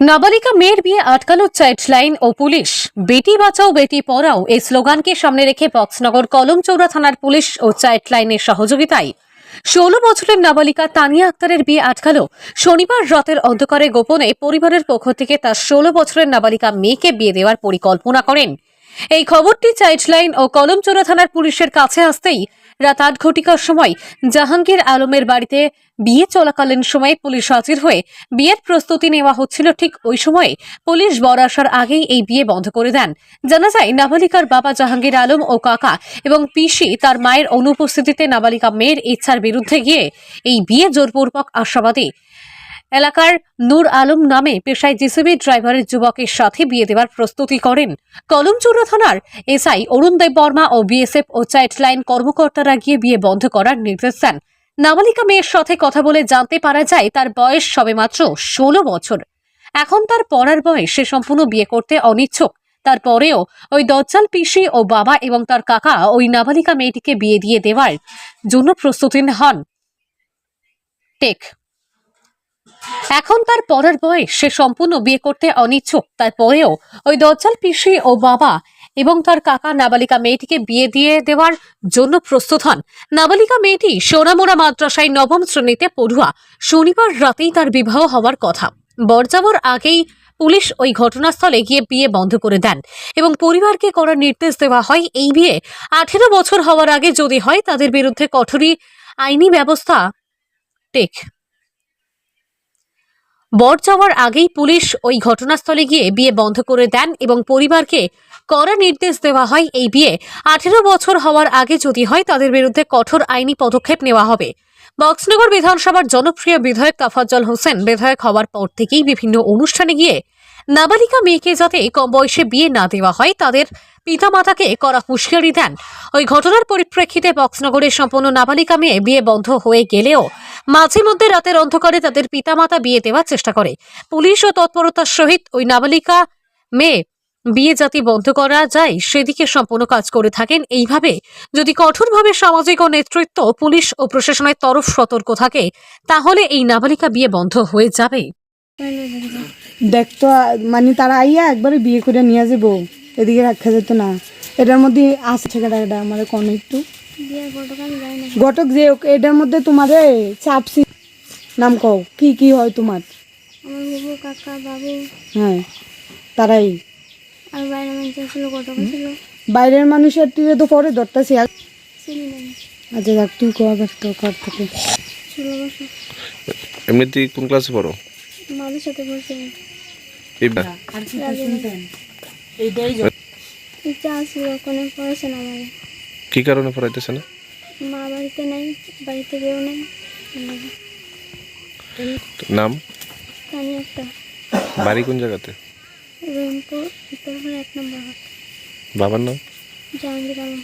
নাবালিকা মেয়ের বিয়ে আটকালো চাইল্ড লাইন ও পুলিশ। বেটি বাঁচাও, বেটি পড়াও, এই স্লোগানকে সামনে রেখে বক্সনগর কলম কলমচৌড়া থানার পুলিশ ও চাইল্ড লাইনের সহযোগিতায়। ষোলো বছরের নাবালিকা তানিয়া আক্তারের বিয়ে আটকালো। শনিবার রাতের অন্ধকারে গোপনে পরিবারের পক্ষ থেকে তার ষোলো বছরের নাবালিকা মেয়েকে বিয়ে দেওয়ার পরিকল্পনা করেন। এই খবরটি চাইল্ড লাইন ও কলমচৌড়া থানার পুলিশের কাছে আসতেই রাত আট ঘটিকার সময় জাহাঙ্গীর আলমের বাড়িতে বিয়ে চলাকালীন সময়ে পুলিশ হাজির হয়ে বিয়ের প্রস্তুতি নেওয়া হচ্ছিল ঠিক ওই সময়ে। পুলিশ বর আসার আগেই এই বিয়ে বন্ধ করে দেন। জানা যায়, নাবালিকার বাবা জাহাঙ্গীর আলম ও কাকা এবং পিসি তার মায়ের অনুপস্থিতিতে নাবালিকা মেয়ের ইচ্ছার বিরুদ্ধে গিয়ে এই বিয়ে জোরপূর্বক আশাবাদী এলাকার নূর আলম নামে পেশায় জিসিবি ড্রাইভারের যুবকের সাথে বিয়ে দেওয়ার প্রস্তুতি করেন। কলমচুরা থানার এসআই অরুণ দেব বর্মা ও বিএসএফ ও চাইল্ড লাইন কর্মকর্তারা গিয়ে বিয়ে বন্ধ করার নির্দেশ দেন। নাবালিকা মেয়ের সাথে কথা বলে জানতে পারা যায়, তার বয়স সবেমাত্র ষোলো বছর। এখন তার পড়ার বয়স, সে সম্পূর্ণ বিয়ে করতে অনিচ্ছুক। তারপরেও ওই দজ্জাল পিসি ও বাবা এবং তার কাকা ওই নাবালিকা মেয়েটিকে বিয়ে দিয়ে দেওয়ার জন্য প্রস্তুতি হন টেক এখন তার পরের বয়স সে সম্পূর্ণ বিয়ে করতে অনিচ্ছুক। তারপরেও ওই দজ্জাল পিসি ও বাবা এবং তার কাকা নাবালিকা মেয়েটিকে বিয়ে দিয়ে দেওয়ার জন্য প্রস্তুত হন। নাবালিকা মেয়েটি সোনামোড়া মাদ্রাসায় নবম শ্রেণীতে পড়ুয়া। শনিবার রাতেই তার বিবাহ হওয়ার কথা। বরযাবর আগেই পুলিশ ওই ঘটনাস্থলে গিয়ে বিয়ে বন্ধ করে দেন এবং পরিবারকে করার নির্দেশ দেওয়া হয় এই বিয়ে আঠেরো বছর হওয়ার আগে যদি হয় তাদের বিরুদ্ধে কঠোরই আইনি ব্যবস্থা টেক। বর যাওয়ার আগেই পুলিশ ওই ঘটনাস্থলে গিয়ে বিয়ে বন্ধ করে দেন এবং পরিবারকে কড়া নির্দেশ দেওয়া হয় এই বিয়ে আঠেরো বছর হওয়ার আগে যদি হয় তাদের বিরুদ্ধে কঠোর আইনি পদক্ষেপ নেওয়া হবে। বক্সনগর বিধানসভার জনপ্রিয় বিধায়ক তাফাজ্জল হোসেন বিধায়ক হওয়ার পর থেকেই বিভিন্ন অনুষ্ঠানে গিয়ে নাবালিকা মেয়েকে যাতে কম বয়সে বিয়ে না দেওয়া হয়, তাদের পিতামাতাকে করা হুঁশিয়ারি দেন। ওই ঘটনার পরিপ্রেক্ষিতে বক্সনগরের সম্পূর্ণ নাবালিকা মেয়ে বিয়ে বন্ধ হয়ে গেলেও মাঝে মধ্যে রাতের অন্ধকারে তাদের পিতামাতা বিয়ে দেওয়ার চেষ্টা করে। পুলিশ ও তৎপরতার সহিত ওই নাবালিকা মেয়ে বিয়ে জাতি বন্ধ করা যায়, সেদিকে সম্পূর্ণ কাজ করে থাকেন। এইভাবে যদি কঠোরভাবে সামাজিক ও নেতৃত্ব, পুলিশ ও প্রশাসনের তরফ সতর্ক থাকে, তাহলে এই নাবালিকা বিয়ে বন্ধ হয়ে যাবে। দেখতো মানে তারা আইয়া একবারে বিয়ে করে নিয়ে যাব এদিকে রাখা যেত না। এটার মধ্যে আছে ছেলেটা এটা আমার কোন একটু। ঘটক যে হোক, এটার মধ্যে তোমারে চাপসি নাম কও কি কি হয় তোমার? কাকা বাবু। হ্যাঁ তারাই। আর বাইরে মানুষ ছিল ঘটক ছিল। বাইরের মানুষের তীরে তো পরে দরটা সে আচ্ছা দেখ তুই কো আবার তো কর থেকে। এমনিতে কোন ক্লাসে পড়ো? সাথে পড়ছে এইবার। এইটাই ইচ্ছা আসছিল ওখানে পড়েছে না আমার কি কারণে পড়াইতেছে না? মা বাড়িতে নাই বাড়িতে কেউ নেই। নাম? আমি একটা। বাড়ি কোন জায়গাতে? উত্তরপাড়া এক নম্বর বাবার নাম? জাহাঙ্গীর আলম।